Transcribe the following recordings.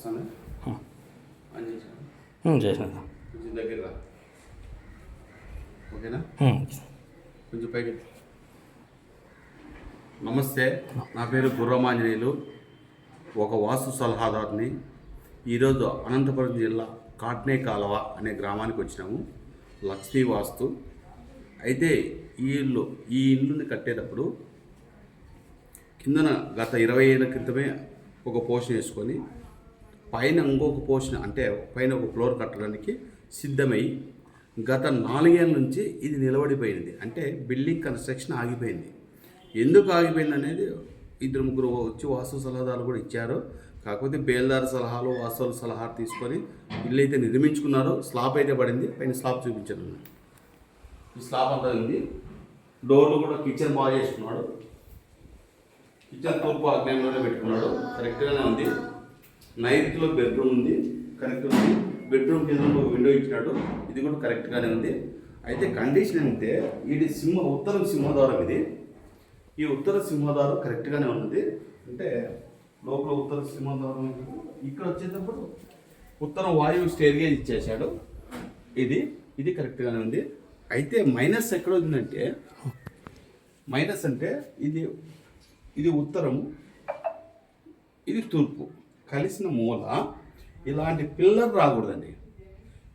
వస్తాను. అందించాను ఉమ్, చేసిన కొంచెం దగ్గర రా. ఓకేనా? కొంచెం పైకి. నమస్తే నా పేరు గుర్రమాంజనేయులు. ఒక వాస్తు సలహాదారుని. ఈరోజు అనంతపురం జిల్లా కాట్నే కాలవ అనే గ్రామానికి వచ్చినాము. లక్ష్మీ వాస్తు. అయితే ఈ ఇల్లు ఈ ఇల్లుని కట్టేటప్పుడు కిందన గత ఇరవై ఏళ్ళ క్రితమే ఒక పోర్షన్ వేసుకొని పైన ఇంకొక పోర్షన్ అంటే పైన ఒక ఫ్లోర్ కట్టడానికి సిద్ధమై గత నాలుగేళ్ళ నుంచి ఇది నిలబడిపోయింది. అంటే బిల్డింగ్ కన్స్ట్రక్షన్ ఆగిపోయింది. ఎందుకు ఆగిపోయింది అనేది ఇద్దరు ముగ్గురు వచ్చి వాస్తు సలహాదారులు కూడా ఇచ్చారు. కాకపోతే బేల్దారు సలహాలు వాస్తువుల సలహా తీసుకొని ఇల్లు అయితే నిర్మించుకున్నారు. స్లాబ్ అయితే పడింది. పైన స్లాబ్ చూపించాను. ఈ స్లాబ్ అంతా ఉంది. డోర్లు కూడా కిచెన్ బాగా చేసుకున్నాడు. కిచెన్ తూర్పు ఆగ్నేయంలోనే పెట్టుకున్నాడు. కరెక్ట్గానే ఉంది. నైరుతిలో బెడ్రూమ్ ఉంది. కరెక్ట్ ఉంది. బెడ్రూమ్ కింద ఒక విండో ఇచ్చినాడు ఇది కూడా కరెక్ట్గానే ఉంది. అయితే కండిషన్ అంటే ఇది సింహ ఉత్తరం సింహద్వారం ఇది. ఈ ఉత్తర సింహద్వారం కరెక్ట్గానే ఉన్నది. అంటే లోపల ఉత్తర సింహద్వారం ఇక్కడ వచ్చేటప్పుడు ఉత్తరం వాయువు స్టేర్గేజ్ ఇచ్చేసాడు ఇది ఇది కరెక్ట్గానే ఉంది. అయితే మైనస్ ఎక్కడ ఉందంటే మైనస్ అంటే ఇది ఇది ఉత్తరము ఇది తూర్పు. కలిసిన మూల ఇలాంటి పిల్లర్ రాకూడదండి.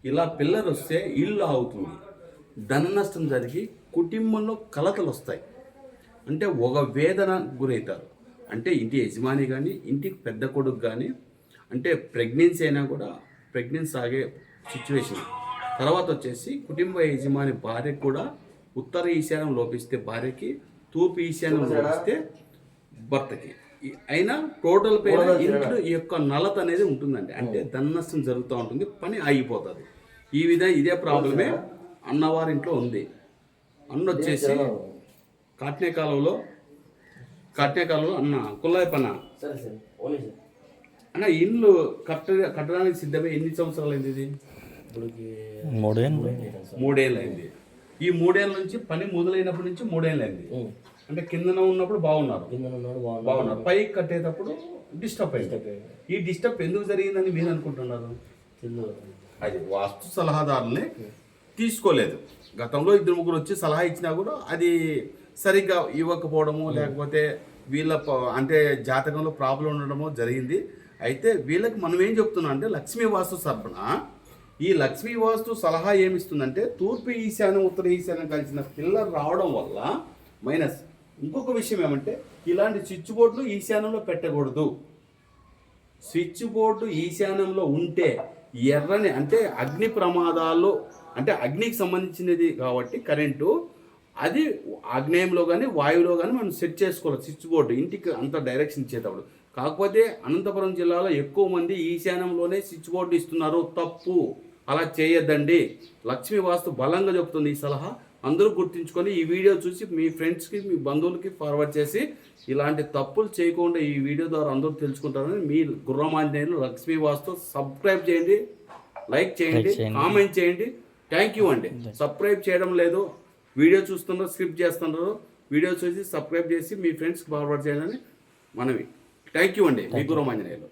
ఇలా పిల్లర్ వస్తే ఇల్లు ఆగుతుంది. ధన నష్టం జరిగి కుటుంబంలో కలతలు వస్తాయి. అంటే ఒక వేదన గురవుతారు. అంటే ఇంటి యజమాని కానీ ఇంటికి పెద్ద కొడుకు కానీ అంటే ప్రెగ్నెన్సీ అయినా కూడా ప్రెగ్నెన్సీ ఆగే సిచ్యువేషన్. తర్వాత వచ్చేసి కుటుంబ యజమాని భార్యకు కూడా ఉత్తర ఈశాన్యం లోపిస్తే భార్యకి తూర్పు ఈశాన్యం లోపిస్తే భర్తకి. అయినా టోటల్ పైన ఇంట్లో ఈ యొక్క నలత అనేది ఉంటుందండి. అంటే ధననష్టం జరుగుతూ ఉంటుంది పని ఆగిపోతుంది. ఈ విధంగా ఇదే ప్రాబ్లమే అన్నవారింట్లో ఉంది. అన్న వచ్చేసి కాట్నే కాలంలో కాట్నే కాలంలో అన్న కుల్లాయి పన్న. అన్న ఇల్లు కట్ట కట్టడానికి సిద్ధమై. ఎన్ని సంవత్సరాలు అయింది ఇది మూడేళ్ళు. మూడేళ్ళు అయింది ఈ మూడేళ్ళ నుంచి పని మొదలైనప్పటి నుంచి మూడేళ్ళు అయింది అంటే కిందన ఉన్నప్పుడు బాగున్నారు. బాగున్నారు. పైకి కట్టేటప్పుడు డిస్టర్బ్ అయింది. ఈ డిస్టర్బ్ ఎందుకు జరిగిందని మీరు అనుకుంటున్నారు? అది వాస్తు సలహాదారుల్ని తీసుకోలేదు. గతంలో ఇద్దరు ముగ్గురు వచ్చి సలహా ఇచ్చినా కూడా అది సరిగ్గా ఇవ్వకపోవడము లేకపోతే వీళ్ళ ప- అంటే జాతకంలో ప్రాబ్లం ఉండడమో జరిగింది. అయితే వీళ్ళకి మనం ఏం చెప్తున్నాం అంటే లక్ష్మీ వాస్తు సర్పణ ఈ లక్ష్మీ వాస్తు సలహా ఏమిస్తుందంటే తూర్పు ఈశాన్యం ఉత్తర ఈశాన్యం కలిసిన పిల్లర్ రావడం వల్ల మైనస్ ఇంకొక విషయం ఏమంటే ఇలాంటి స్విచ్ బోర్డులు ఈశాన్యంలో పెట్టకూడదు. స్విచ్ బోర్డు ఈశాన్యంలో ఉంటే ఎర్రని అంటే అగ్ని ప్రమాదాలు అంటే అగ్నికి సంబంధించినది కాబట్టి కరెంటు అది ఆగ్నేయంలో కానీ వాయువులో కానీ మనం సెట్ చేసుకోవాలి స్విచ్ బోర్డు. ఇంటికి అంత డైరెక్షన్ ఇచ్చేటప్పుడు. కాకపోతే అనంతపురం జిల్లాలో ఎక్కువ మంది ఈశాన్యంలోనే స్విచ్ బోర్డు ఇస్తున్నారు. తప్పు. అలా చేయొద్దండి. లక్ష్మీ వాస్తు బలంగా చెప్తుంది ఈ సలహా. అందరూ గుర్తుంచుకొని ఈ వీడియో చూసి మీ ఫ్రెండ్స్కి మీ బంధువులకి ఫార్వర్డ్ చేసి ఇలాంటి తప్పులు చేయకుండా ఈ వీడియో ద్వారా అందరూ తెలుసుకుంటారని మీ గుర్రమాంజనేయులు లక్ష్మీ వాస్తు సబ్స్క్రైబ్ చేయండి లైక్ చేయండి. కామెంట్ చేయండి. థ్యాంక్ యూ అండి సబ్స్క్రైబ్ చేయడం లేదు. వీడియో చూస్తున్నారు స్క్రిప్ట్ చేస్తున్నారు. వీడియో చూసి సబ్స్క్రైబ్ చేసి మీ ఫ్రెండ్స్కి ఫార్వర్డ్ చేయాలని మనవి. థ్యాంక్ యూ అండి మీ గుర్రమాంజనేయులు.